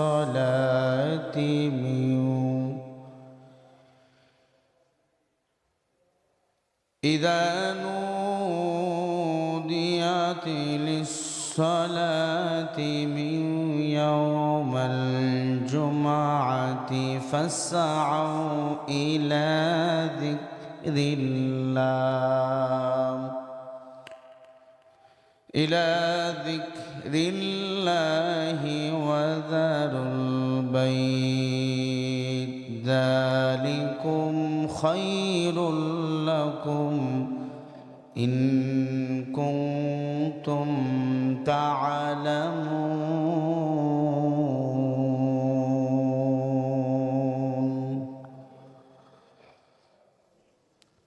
للصلاة من إذا نوديت للصلاة من يوم الجمعة فاسعوا إلى ذكر الله. إلى ذكر الله وذروا البيت. ذلكم خير لكم إن كنتم تعلمون.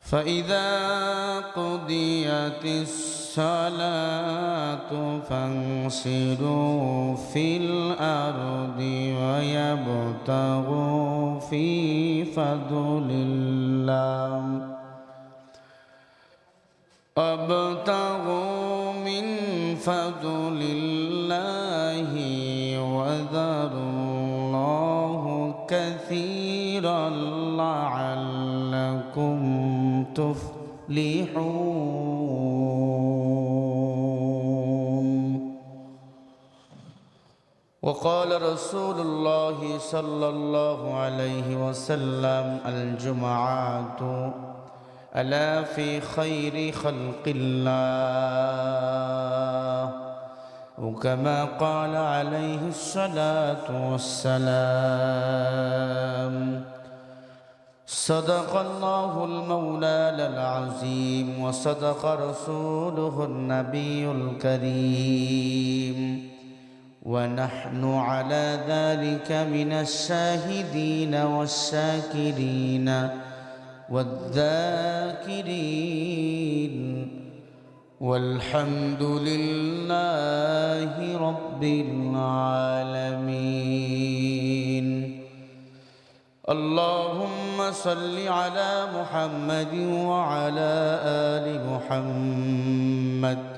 فإذا قضيت الصلاة فانصروا في الأرض ويبتغوا في فضل الله. وابتغوا من فضل الله وذروا الله كثيرا لعلكم تفلحون. وقال رسول الله صلى الله عليه وسلم الجمعات ألا في خير خلق الله؟ وكما قال عليه الصلاة والسلام صدق الله المولى العظيم وصدق رسوله النبي الكريم. ونحن على ذلك من الشاهدين والشاكرين والذاكرين. والحمد لله رب العالمين. اللهم صل على محمد وعلى آل محمد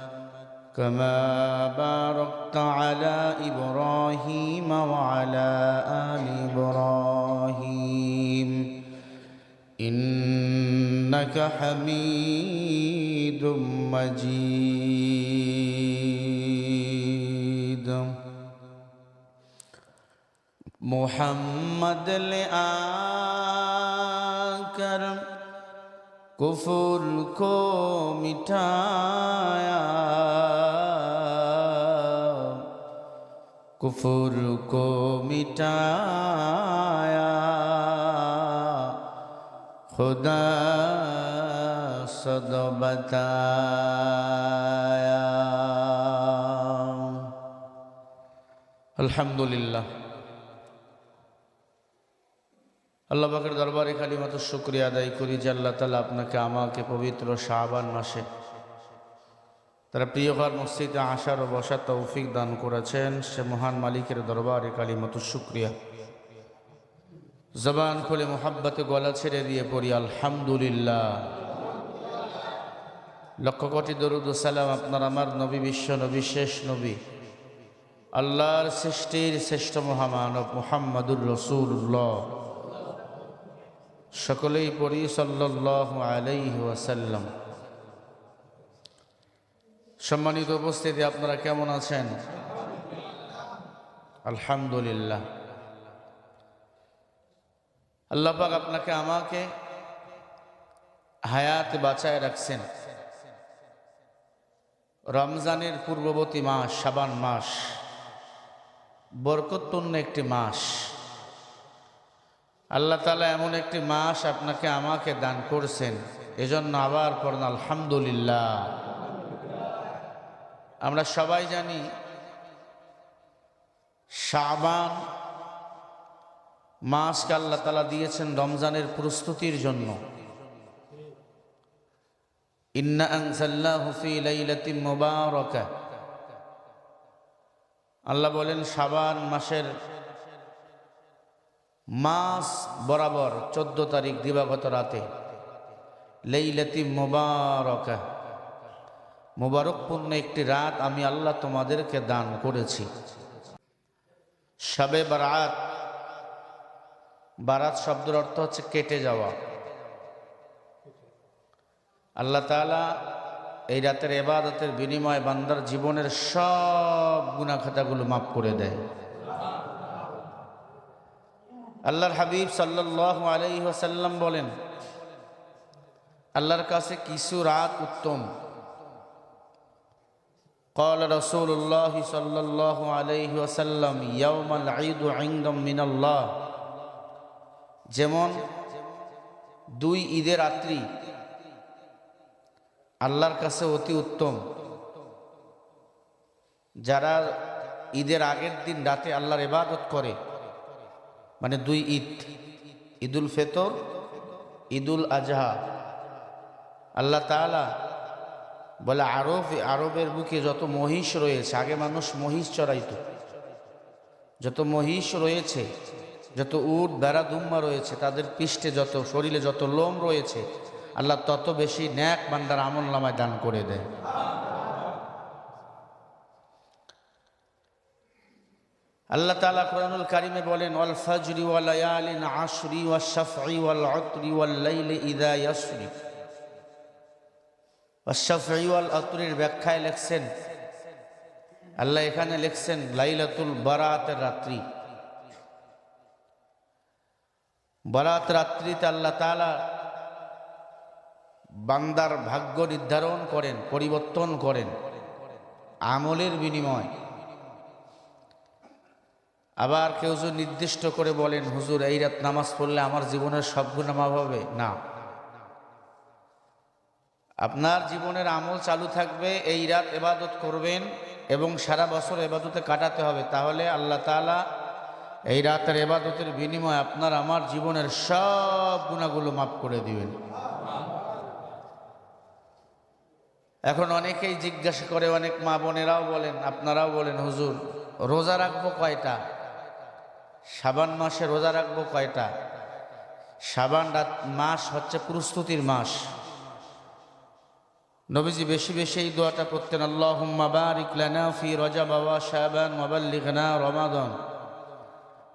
كما باركت على إبراهيم وعلى آل إبراهيم. إنك حميد مجيد. محمد لآكرم कुफुर को मिठाया कुफुर को मिटाया खुदा सद बताया अल्हम्दुलिल्लाह আল্লাহ পাকের দরবারে খালি মতো শুক্রিয়া আদায় করি যে আল্লাহ তালা আপনাকে, আমাকে পবিত্র শাহবান মাসে তারা প্রিয় মসজিদে আসার ও বসার তৌফিক দান করেছেন সে মহান মালিকের দরবারে কালী মতো শুক্রিয়া। জবান খুলে মোহাব্বতে গলা ছেড়ে দিয়ে পড়ি, আলহামদুলিল্লাহ। লক্ষ কোটি দরুদ সালাম আপনার, আমার নবী, বিশ্ব নবী, শেষ নবী। আল্লাহর সৃষ্টির শ্রেষ্ঠ মহামানব মুহাম্মাদুর রসুল্লাহ সকলেই পড়ি সাল্লাহ আলাইহি ওয়াসাল্লাম। সম্মানিত উপস্থিতি, আপনারা কেমন আছেন? আলহামদুলিল্লাহ। আল্লাহ পাক আপনাকে, আমাকে হায়াত বাঁচায় রাখছেন। রমজানের পূর্ববর্তী মাস সাবান মাস, বরকতপূর্ণ একটি মাস। আল্লাহ তালা এমন একটি মাস আপনাকে আমাকে দান করছেন। এজন্য আবার পড়ন, আলহামদুলিল্লাহ। আমরা সবাই জানি, শাবান মাসকে আল্লাহ তালা দিয়েছেন রমজানের প্রস্তুতির জন্য। ইন্না আনসাল্লাহু আল্লাহ বলেন, শাবান মাসের মাস বরাবর চোদ্দ তারিখ দিবাগত রাতে। লেইলাতি মোবারকা। মোবারকপূর্ণ একটি রাত আমি আল্লাহ তোমাদেরকে দান করেছি। সবে বারাত। বারাত শব্দের অর্থ হচ্ছে কেটে যাওয়া। আল্লাহ তাআলা এই রাতের এবাদতের বিনিময়ে বান্দার জীবনের সব গুণাখাতাগুলো মাফ করে দেয়। আল্লাহর হাবিব সাল্লাহ আলাই ওসাল্লাম বলেন আল্লাহর কাছে কিছু রাত উত্তম قال رسول الله صلى الله عليه وسلم يوم العيد عند من الله যেমন দুই ঈদের রাত্রি আল্লাহর কাছে অতি উত্তম যারা ঈদের আগের দিন রাতে আল্লাহর ইবাদত করে মানে দুই ঈদ, ঈদুল ফেতর, ঈদুল আজহা। আল্লাহ তাআলা বলে, আরব, আরবের বুকে যত মহিষ রয়েছে, আগে মানুষ মহিষ চড়াইত। যত মহিষ রয়েছে, যত উট, বেড়া দুম্মা রয়েছে, তাদের পৃষ্ঠে যত, শরীরে যত লোম রয়েছে, আল্লাহ তত বেশি ন্যাক বান্দার আমল নামায় দান করে দেয়। আল্লাহ তালা কোরআনুল কারিমে বলেন, ওয়াল ফজরি ওয়াল লায়ালিন আশরি ওয়াল শাফঈ ওয়াল উতরি ওয়াল লাইলি ইদা ইয়াসরি। শাফঈ ওয়াল উতরির ব্যাখ্যায় লেখছেন, আল্লাহ এখানে লিখছেন, লাইলাতুল বারাতের রাত্রি। বারাত রাত্রিতে আল্লাহ তালা বান্দার ভাগ্য নির্ধারণ করেন, পরিবর্তন করেন, আমলের বিনিময়। আবার কেউ যদি নির্দিষ্ট করে বলেন, হুজুর, এই রাত নামাজ পড়লে আমার জীবনের সব গুণামাপ হবে? না। আপনার জীবনের আমল চালু থাকবে, এই রাত এবাদত করবেন এবং সারা বছর এবাদতে কাটাতে হবে। তাহলে আল্লাহ তালা এই রাতের এবাদতের বিনিময়ে আপনার, আমার জীবনের সব গুণাগুলো মাফ করে দিবেন। এখন অনেকেই জিজ্ঞাসা করে, অনেক মা বোনেরাও বলেন, আপনারাও বলেন, হুজুর, রোজা রাখব কয়টা? সাবান মাসে রোজা রাখব কয়টা? সাবান মাস হচ্ছে প্রস্তুতির মাস। নবীজি বেশি বেশি এই দোয়াটা করতেন আল্লাহ ফি রজা বাবা সাবান মোবাল্লিগনা রমাদন।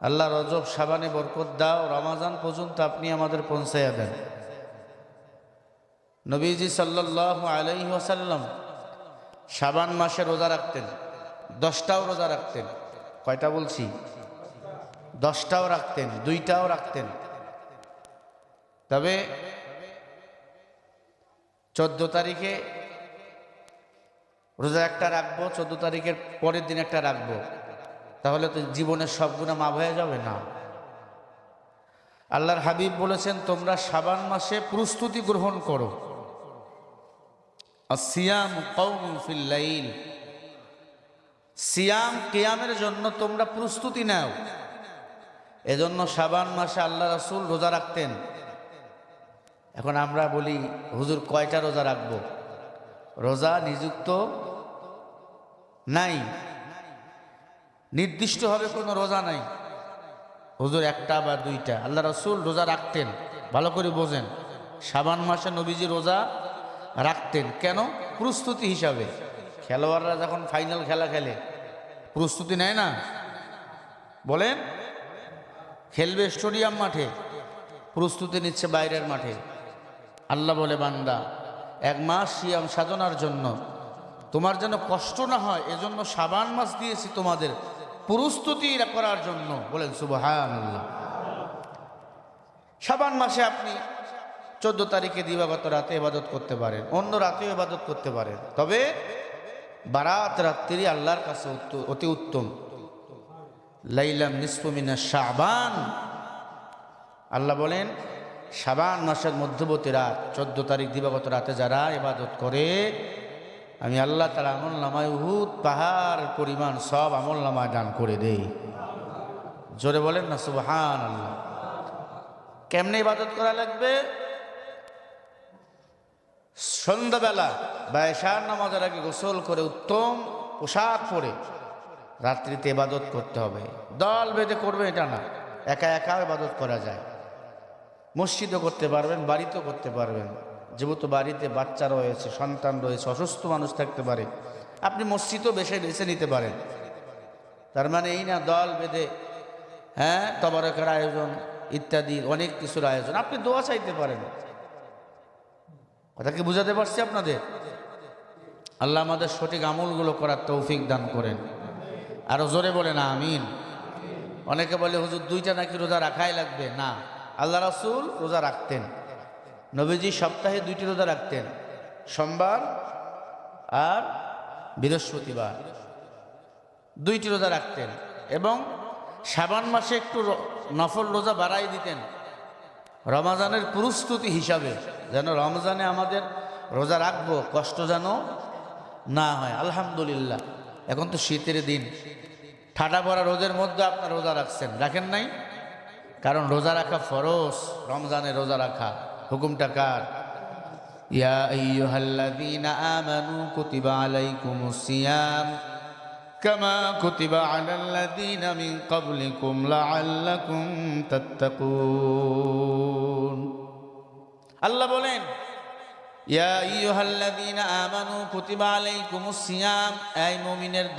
আল্লাহ রজব সাবানে বরকত দাও, রমাজান পর্যন্ত আপনি আমাদের পৌঁছাইয়া দেন। নবীজি সাল্লাহ আলাইহি ওসাল্লাম সাবান মাসে রোজা রাখতেন, দশটাও রোজা রাখতেন। কয়টা বলছি? দশটাও রাখতেন, দুইটাও রাখতেন। তবে চোদ্দ তারিখে রোজা একটা রাখব, চোদ্দ তারিখের পরের দিন একটা রাখব। তাহলে তো জীবনের সব গুণা মাপ হয়ে যাবে না। আল্লাহর হাবিব বলেছেন, তোমরা সাবান মাসে প্রস্তুতি গ্রহণ করো। সিয়াম ফিল্লাইল সিয়াম, কেয়ামের জন্য তোমরা প্রস্তুতি নাও। এজন্য সাবান মাসে আল্লাহ রাসুল রোজা রাখতেন। এখন আমরা বলি, হুজুর কয়টা রোজা রাখব? রোজা নিযুক্ত নাই। নির্দিষ্টভাবে কোনো রোজা নাই। হুজুর একটা বা দুইটা। আল্লাহ রসুল রোজা রাখতেন। ভালো করে বোঝেন। সাবান মাসে নবীজি রোজা রাখতেন। কেন? প্রস্তুতি হিসাবে। খেলোয়াড়রা যখন ফাইনাল খেলা খেলে, প্রস্তুতি নেয় না? বলেন? খেলবে স্টেডিয়াম মাঠে, প্রস্তুতি নিচ্ছে বাইরের মাঠে। আল্লাহ বলে, বান্দা, এক মাস সিয়াম সাধনার জন্য, তোমার যেন কষ্ট না হয়, এজন্য সাবান মাস দিয়েছি তোমাদের, প্রস্তুতি করার জন্য। বলেন সুবহান সাবান মাসে আপনি চোদ্দ তারিখে দিবাগত রাতে ইবাদত করতে পারেন, অন্য রাতেও ইবাদত করতে পারেন। তবে বারাত রাত্রি আল্লাহর কাছে অতি উত্তম। লাইলাম নিসফুমিনা শাবান। আল্লাহ বলেন, শাবান মাসের মধ্যবর্তী রাত, চোদ্দ তারিখ দিবাগত রাতে যারা ইবাদত করে, আমি আল্লাহ তার আমল নামায় উহুদ পাহাড় পরিমাণ সব আমল নামায় দান করে দেই। জোরে বলেন না সুবহান আল্লাহ কেমনে ইবাদত করা লাগবে? সন্ধ্যাবেলা বা এশার নামাজের আগে গোসল করে উত্তম পোশাক পরে রাত্রিতে ইবাদত করতে হবে। দল বেঁধে করবে এটা না। একা একা ইবাদত করা যায়। মসজিদও করতে পারবেন, বাড়িতেও করতে পারবেন। যেহেতু বাড়িতে বাচ্চা রয়েছে, সন্তান রয়েছে, অসুস্থ মানুষ থাকতে পারে। আপনি মসজিদও বেছে বেছে নিতে পারেন। তার মানে এই না, দল বেঁধে হ্যাঁ তবরকের আয়োজন ইত্যাদি, অনেক কিছুর আয়োজন। আপনি দোয়া চাইতে পারেন। কথা কি বুঝাতে পারছি আপনাদের? আল্লাহ আমাদের সঠিক আমলগুলো করার তৌফিক দান করেন। আরও জোরে বলে না, আমিন। অনেকে বলে, হুজুর, দুইটা নাকি রোজা রাখাই লাগবে? না, আল্লাহ রাসুল রোজা রাখতেন। নবীজি সপ্তাহে দুইটি রোজা রাখতেন, সোমবার আর বৃহস্পতিবার। দুইটি রোজা রাখতেন এবং শ্রাবণ মাসে একটু নফল রোজা বাড়াই দিতেন। রমাজানের প্রস্তুতি হিসাবে, যেন রমজানে আমাদের রোজা রাখব, কষ্ট যেন না হয়। আলহামদুলিল্লাহ। এখন তো শীতের দিন। ঠাটা পড়া রোজের মধ্যে আপনার রোজা রাখছেন, রাখেন নাই? কারণ রোজা রাখা ফরজ, রমজানে রোজা রাখা। হুকুমটা কার? ইয়া আইয়ুহাল্লাযীনা আমানু কুতিবা আলাইকুমুস সিয়াম, কামা কুতিবা আলাল্লাযীনা মিন ক্বাবলিকুম লাআল্লাকুম তাত্তাকুন। আল্লাহ বলেন ইয়া আমানু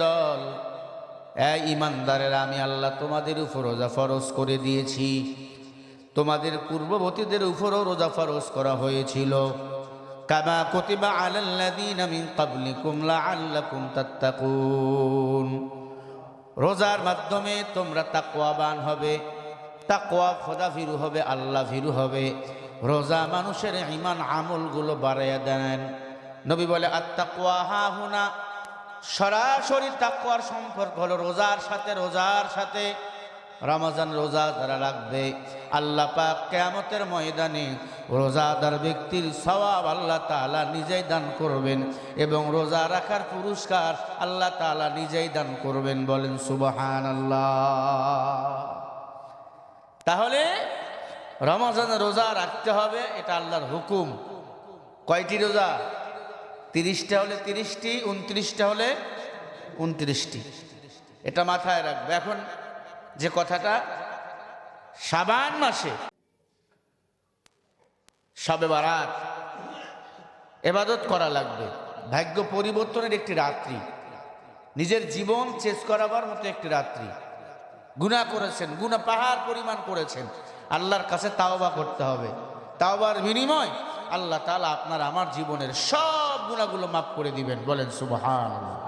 দল ইমানদারেরা, আমি আল্লাহ তোমাদের উপর রোজা ফরজ করে দিয়েছি। তোমাদের পূর্ববর্তীদের উপরও রোজা ফরজ করা হয়েছিল। রোজার মাধ্যমে তোমরা তাকওয়াবান হবে, তাকওয়া খোদা ফিরু হবে আল্লাহ ফিরু হবে। রোজা মানুষের ইমান আমলগুলো বাড়াইয়া দেন। নবী বলে আত্মাকুয়া হা হুনা। সরাসরি তাকুয়ার সম্পর্ক হলো রোজার সাথে রোজার সাথে। রমজান রোজা যারা রাখবে, আল্লাহ পাক কেয়ামতের ময়দানে রোজাদার ব্যক্তির সওয়াব আল্লাহ তাআলা নিজেই দান করবেন এবং রোজা রাখার পুরস্কার আল্লাহ তাআলা নিজেই দান করবেন বলেন সুবহান তাহলে রমজান রোজা রাখতে হবে, এটা আল্লাহর হুকুম। কয়টি রোজা? তিরিশটা হলে তিরিশটি, উনত্রিশটা হলে উনত্রিশটি। এটা মাথায় রাখবে। এখন যে কথাটা সাবান মাসে সবে বারাত এবাদত করা লাগবে। ভাগ্য পরিবর্তনের একটি রাত্রি। নিজের জীবন চেস করাবার মতো একটি রাত্রি। গুনাহ করেছেন, গুনাহ পাহাড় পরিমাণ করেছেন। আল্লাহর কাছে তাওবা করতে হবে। তাওবার বিনিময় আল্লাহ তালা আপনার আমার জীবনের সব গুণাগুলো মাফ করে দিবেন। বলেন সুবহান